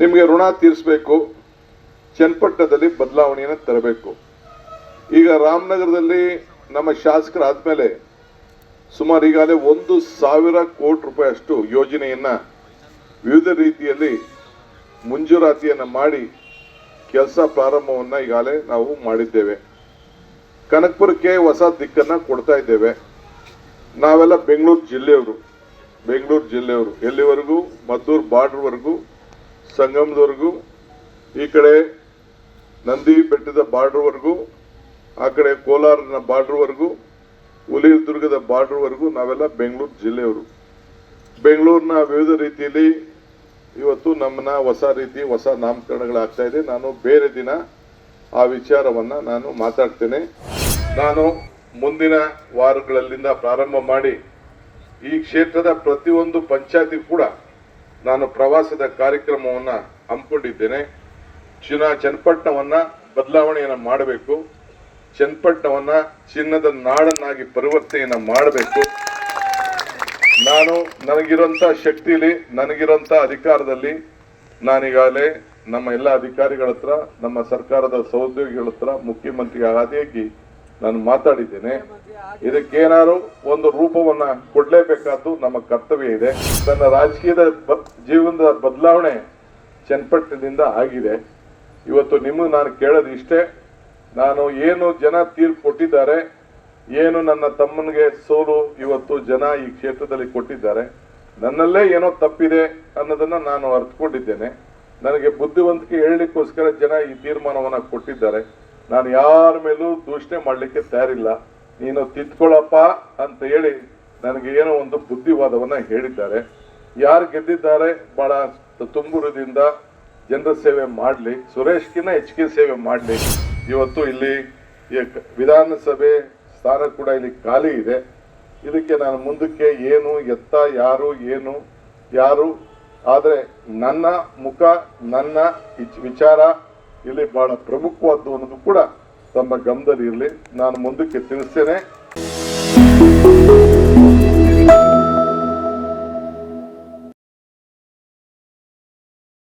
ನಿಮಗೆ ಋಣ ತೀರಿಸಬೇಕು, ಚನ್ನಪಟ್ಟಣದಲ್ಲಿ ಬದಲಾವಣೆಯನ್ನು ತರಬೇಕು. ಈಗ ರಾಮನಗರದಲ್ಲಿ ನಮ್ಮ ಶಾಸಕರಾದ್ಮೇಲೆ ಸುಮಾರು ಈಗಾಗಲೇ ಒಂದು ಸಾವಿರ ಕೋಟಿ ರೂಪಾಯಿ ಅಷ್ಟು ಯೋಜನೆಯನ್ನ ವಿವಿಧ ರೀತಿಯಲ್ಲಿ ಮುಂಜೂರಾತಿಯನ್ನು ಮಾಡಿ ಕೆಲಸ ಪ್ರಾರಂಭವನ್ನು ಈಗಾಗಲೇ ನಾವು ಮಾಡಿದ್ದೇವೆ. ಕನಕಪುರಕ್ಕೆ ಹೊಸ ದಿಕ್ಕನ್ನ ಕೊಡ್ತಾ ಇದ್ದೇವೆ. ನಾವೆಲ್ಲ ಬೆಂಗಳೂರು ಜಿಲ್ಲೆಯವರು ಬೆಂಗಳೂರು ಜಿಲ್ಲೆಯವರು, ಎಲ್ಲಿವರೆಗೂ? ಮದ್ದೂರು ಬಾರ್ಡ್ರ್ವರೆಗೂ ಸಂಗಮದವರೆಗೂ, ಈ ಕಡೆ ನಂದಿ ಬೆಟ್ಟದ ಬಾರ್ಡ್ರ್ವರೆಗೂ, ಆ ಕಡೆ ಕೋಲಾರನ ಬಾರ್ಡ್ರ್ವರೆಗೂ, ಹುಲಿದುರ್ಗದ ಬಾರ್ಡ್ರ್ವರೆಗೂ ನಾವೆಲ್ಲ ಬೆಂಗಳೂರು ಜಿಲ್ಲೆಯವರು. ಬೆಂಗಳೂರಿನ ವಿವಿಧ ರೀತಿಯಲ್ಲಿ ಇವತ್ತು ನಮ್ಮನ್ನ ಹೊಸ ರೀತಿ, ಹೊಸ ನಾಮಕರಣಗಳಾಗ್ತಾ ಇದೆ. ನಾನು ಬೇರೆ ದಿನ ಆ ವಿಚಾರವನ್ನ ನಾನು ಮಾತಾಡ್ತೇನೆ. ನಾನು ಮುಂದಿನ ವಾರಗಳಲ್ಲಿಂದ ಪ್ರಾರಂಭ ಮಾಡಿ ಈ ಕ್ಷೇತ್ರದ ಪ್ರತಿಯೊಂದು ಪಂಚಾಯತಿ ಕೂಡ ನಾನು ಪ್ರವಾಸದ ಕಾರ್ಯಕ್ರಮವನ್ನ ಹಮ್ಮಿಕೊಂಡಿದ್ದೇನೆ. ಚಿನ್ನ ಚನ್ನಪಟ್ಟಣವನ್ನ ಬದಲಾವಣೆಯನ್ನ ಮಾಡಬೇಕು. ಚನ್ನಪಟ್ಟಣವನ್ನ ಚಿನ್ನದ ನಾಡನ್ನಾಗಿ ಪರಿವರ್ತನೆಯನ್ನ ಮಾಡಬೇಕು. ನಾನು ನನಗಿರೋಂಥ ಶಕ್ತಿಲಿ ನನಗಿರೋಂಥ ಅಧಿಕಾರದಲ್ಲಿ ನಾನೀಗಾಗಲೇ ನಮ್ಮ ಎಲ್ಲ ಅಧಿಕಾರಿಗಳ ಹತ್ರ, ನಮ್ಮ ಸರ್ಕಾರದ ಸಹೋದ್ಯೋಗಿಗಳ ಹತ್ರ ಮುಖ್ಯಮಂತ್ರಿಗೆ ಆದಿಯಾಗಿ ನಾನು ಮಾತಾಡಿದ್ದೇನೆ. ಇದಕ್ಕೇನಾದ್ರು ಒಂದು ರೂಪವನ್ನ ಕೊಡ್ಲೇಬೇಕಾದ್ದು ನಮ್ಮ ಕರ್ತವ್ಯ ಇದೆ. ನನ್ನ ರಾಜಕೀಯದ ಜೀವನದ ಬದಲಾವಣೆ ಚನ್ನಪಟ್ಟಣದಿಂದ ಆಗಿದೆ. ಇವತ್ತು ನಿಮ್ಮ ನಾನು ಕೇಳೋದು ಇಷ್ಟೇ. ನಾನು ಏನು ಜನ ತೀರ್ಪು ಕೊಟ್ಟಿದ್ದಾರೆ, ಏನು ನನ್ನ ತಮ್ಮನಿಗೆ ಸೋಲು ಇವತ್ತು ಜನ ಈ ಕ್ಷೇತ್ರದಲ್ಲಿ ಕೊಟ್ಟಿದ್ದಾರೆ, ನನ್ನಲ್ಲೇ ಏನೋ ತಪ್ಪಿದೆ ಅನ್ನೋದನ್ನ ನಾನು ಅರ್ಥಕೊಂಡಿದ್ದೇನೆ ನನಗೆ ಬುದ್ಧಿವಂತಿಕೆ ಹೇಳಲಿಕ್ಕೋಸ್ಕರ ಜನ ಈ ತೀರ್ಮಾನವನ್ನ ಕೊಟ್ಟಿದ್ದಾರೆ. ನಾನು ಯಾರ ಮೇಲೂ ದೂಷಣೆ ಮಾಡಲಿಕ್ಕೆ ತಯಾರಿಲ್ಲ. ನೀನು ತಿದ್ಕೊಳ್ಳಪ್ಪ ಅಂತ ಹೇಳಿ ನನಗೆ ಏನೋ ಒಂದು ಬುದ್ಧಿವಾದವನ್ನ ಹೇಳಿದ್ದಾರೆ. ಯಾರು ಗೆದ್ದಿದ್ದಾರೆ? ಬಹಳ ತುಂಬುರದಿಂದ ಜನರ ಸೇವೆ ಮಾಡಲಿ. ಸುರೇಶ್ಕಿನ್ನ ಹೆಚ್ಚಿಗೆ ಸೇವೆ ಮಾಡಲಿ. ಇವತ್ತು ಇಲ್ಲಿ ವಿಧಾನಸಭೆ ಸ್ಥಾನ ಕೂಡ ಇಲ್ಲಿ ಖಾಲಿ ಇದೆ. ಇದಕ್ಕೆ ನಾನು ಮುಂದಕ್ಕೆ ಏನು, ಎತ್ತ, ಯಾರು, ಏನು, ಯಾರು? ಆದರೆ ನನ್ನ ಮುಖ, ನನ್ನ ವಿಚಾರ ಇಲ್ಲಿ ಬಹಳ ಪ್ರಮುಖವಾದ್ದು ಅನ್ನೋದು ಕೂಡ ತಮ್ಮ ಗಮನದಲ್ಲಿ ಇರಲಿ ನಾನು ಮುಂದಕ್ಕೆ ತಿಳಿಸ್ತೇನೆ.